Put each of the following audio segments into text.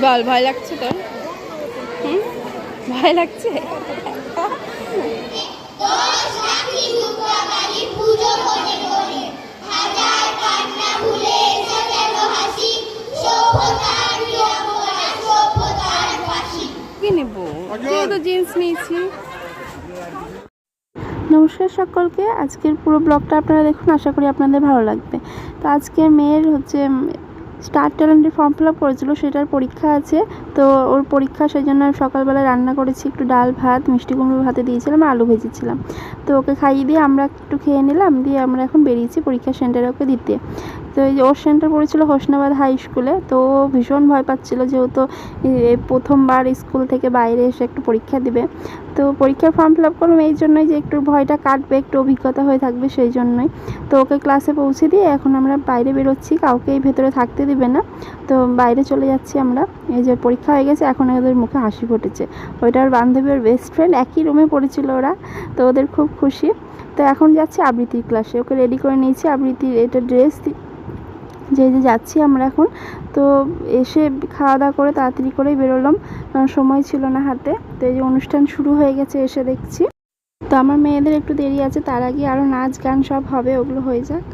বল ভয় লাগছে তোর? হুম? ভয় লাগছে? জিন্স নিয়েছি। নমস্কার সকলকে আজকের পুরো ব্লগটা আপনারা দেখুন আশা করি আপনাদের ভালো লাগবে। তো আজকে মেয়ের হচ্ছে স্টার ট্যালেন্টের ফর্ম ফিল আপ করেছিল, সেটার পরীক্ষা আছে। তো ওর পরীক্ষা সেই জন্য সকালবেলা রান্না করেছি, একটু ডাল ভাত, মিষ্টি কুমড়ো ভাতে দিয়েছিলাম, আলু ভেজেছিলাম। তো ওকে খাইয়ে দিয়ে আমরা একটু খেয়ে নিলাম, দিয়ে আমরা এখন বেরিয়েছি পরীক্ষা সেন্টারে ওকে দিতে। তো এই যে ওর সেন্টার পড়েছিল হোসনাবাদ হাই স্কুলে তো ভীষণ ভয় পাচ্ছিল যেহেতু প্রথমবার স্কুল থেকে বাইরে এসে একটু পরীক্ষা দিবে। তো পরীক্ষার ফর্ম ফিল আপ করলাম এই জন্যই যে একটু ভয়টা কাটবে, একটু অভিজ্ঞতা হয়ে থাকবে সেই জন্যই। তো ওকে ক্লাসে পৌঁছে দিয়ে এখন আমরা বাইরে বেরোচ্ছি কাউকেই ভেতরে থাকতে দিবে না। তো বাইরে চলে যাচ্ছি আমরা, এই যে পরীক্ষা হয়ে গেছে, এখন ওদের মুখে হাসি ফুটেছে। ওইটা ওর বান্ধবী, ওর বেস্ট ফ্রেন্ড একই রুমে পড়েছিল ওরা, তো ওদের খুব খুশি। তো এখন যাচ্ছে আবৃত্তির ক্লাসে ওকে রেডি করে নিয়েছি, আবৃত্তির এটা ড্রেস যে যে যাচ্ছি আমরা এখন। তো এসে খাওয়া দাওয়া করে তাড়াতাড়ি করেই বেরোলাম। কারণ সময় ছিল না হাতে। তো এই যে অনুষ্ঠান শুরু হয়ে গেছে, এসে দেখছি। তো আমার মেয়েদের একটু দেরি আছে, তার আগে আরও নাচ গান সব হবে, ওগুলো হয়ে যাক।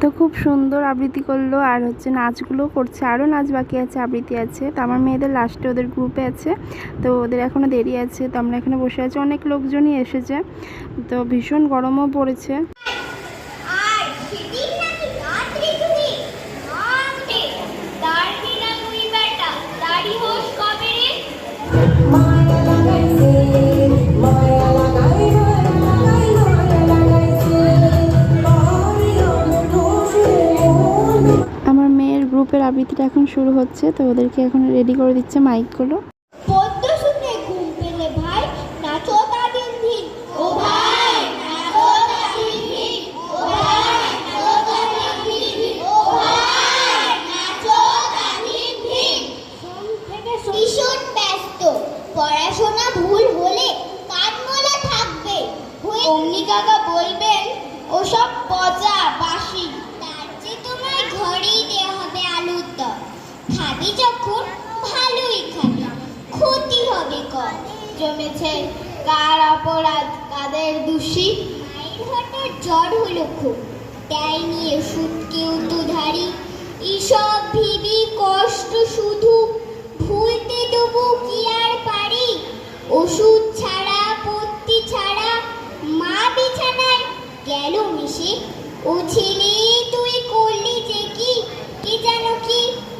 তো খুব সুন্দর আবৃত্তি করল আর হচ্ছে নাচগুলো করছে আরও নাচ বাকি আছে আবৃত্তি আছে। তো আমার মেয়েদের লাস্টে ওদের গ্রুপে আছে তো ওদের এখনও দেরি আছে তো আমরা এখানে বসে আছি। অনেক লোকজনই এসেছে তো ভীষণ গরমও পড়েছে। আর আবৃত্তিটা এখন শুরু হচ্ছে, তো ওদেরকে এখন রেডি করে দিচ্ছে মাইকগুলো বলবেন, ওসব পচা বাসি। তার যে তোমায় ঘরেই দেওয়া হবে আলুর দম খাবি যখন ভালোই খাবি ক্ষতি হবে কম। জমেছে কার অপরাধ, কাদের দোষী? হঠাৎ জ্বর হলো খুব। তাই নিয়ে কেউ তো ধারি এসব ভিবি কষ্ট শুধু ভুলতে দেবো কি আর পারি? ওষুধ ছাড়া, পত্তি ছাড়া, মা বিছানায় গেল মিশে। ও ছেলে, তুই করলি যে কি? কি জানো কি?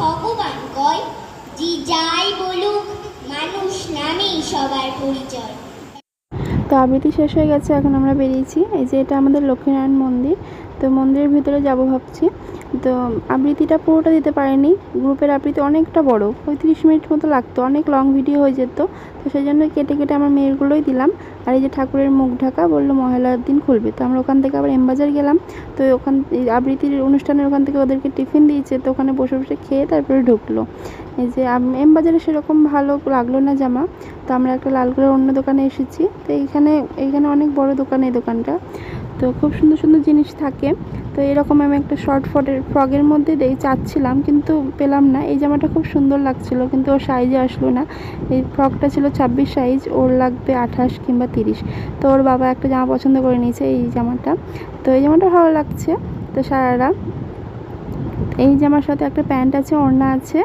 ভগবান কয় যে যাই বলুক, মানুষ নামেই সবার পরিচয়। তো আবৃত্তি শেষ হয়ে গেছে, এখন আমরা বেরিয়েছি। এই যে এটা আমাদের লক্ষ্মীনারায়ণ মন্দির, তো মন্দিরের ভিতরে যাব ভাবছি। তো আবৃত্তিটা পুরোটা দিতে পারিনি। গ্রুপের আবৃত্তি অনেকটা বড়, পঁয়ত্রিশ মিনিট মতো লাগতো, অনেক লং ভিডিও হয়ে যেত। তো সেই জন্য কেটে কেটে আমার মেয়েরগুলোই দিলাম। আর এই যে ঠাকুরের মুখ ঢাকা বলল মহালয়ার দিন খুলবে। তো আমরা ওখান থেকে আবার এমবাজার গেলাম। তো ওখান আবৃত্তির অনুষ্ঠানের ওখান থেকে ওদেরকে টিফিন দিয়েছে। তো ওখানে বসে বসে খেয়ে তারপরে ঢুকলো। এই যে এমবাজারে সেরকম ভালো লাগল না জামা। তো আমরা একটা লালগোলার অন্য দোকানে এসেছি। তো এইখানে এইখানে অনেক বড় দোকান এই দোকানটা। তো খুব সুন্দর সুন্দর জিনিস থাকে। তো এরকম আমি একটা শর্ট ফটের ফ্রগের মধ্যে দেই চাচ্ছিলাম, কিন্তু পেলাম না। এই জামাটা খুব সুন্দর লাগছিল, কিন্তু ওর সাইজে আসলো না। এই ফ্রকটা ছিল ছাব্বিশ সাইজ ওর লাগবে আঠাশ কিংবা তিরিশ। তো ওর বাবা একটা জামা পছন্দ করে নিয়েছে এই জামাটা। তো এই জামাটা ভালো লাগছে। তো সারারা, এই জামার সাথে একটা প্যান্ট আছে, ওড়না আছে,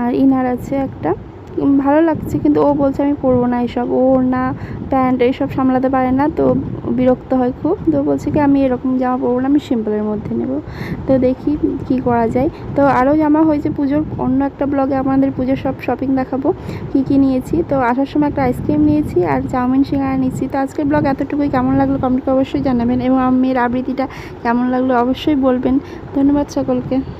আর ইনার আছে একটা। ভালো লাগছে, কিন্তু ও বলছে আমি পরবো না এইসব ও না প্যান্ট এইসব সামলাতে পারে না, তো বিরক্ত হয় খুব। তো বলছে কি, আমি এরকম জামা পরবো না, আমি সিম্পলের মধ্যে নেব। তো দেখি কি করা যায়। তো আরও জামা হয়েছে পুজোর, অন্য একটা ব্লগে আপনাদের পুজোর সব শপিং দেখাবো, কি কি নিয়েছি। তো আসার সময় একটা আইসক্রিম নিয়েছি আর চাউমিন, সিঙ্গারা নিয়েছি। তো আজকের ব্লগ এতটুকুই। কেমন লাগল কমেন্ট করে অবশ্যই জানাবেন এবং আমার মেয়ের আবৃত্তিটা কেমন লাগল অবশ্যই বলবেন। ধন্যবাদ সকলকে।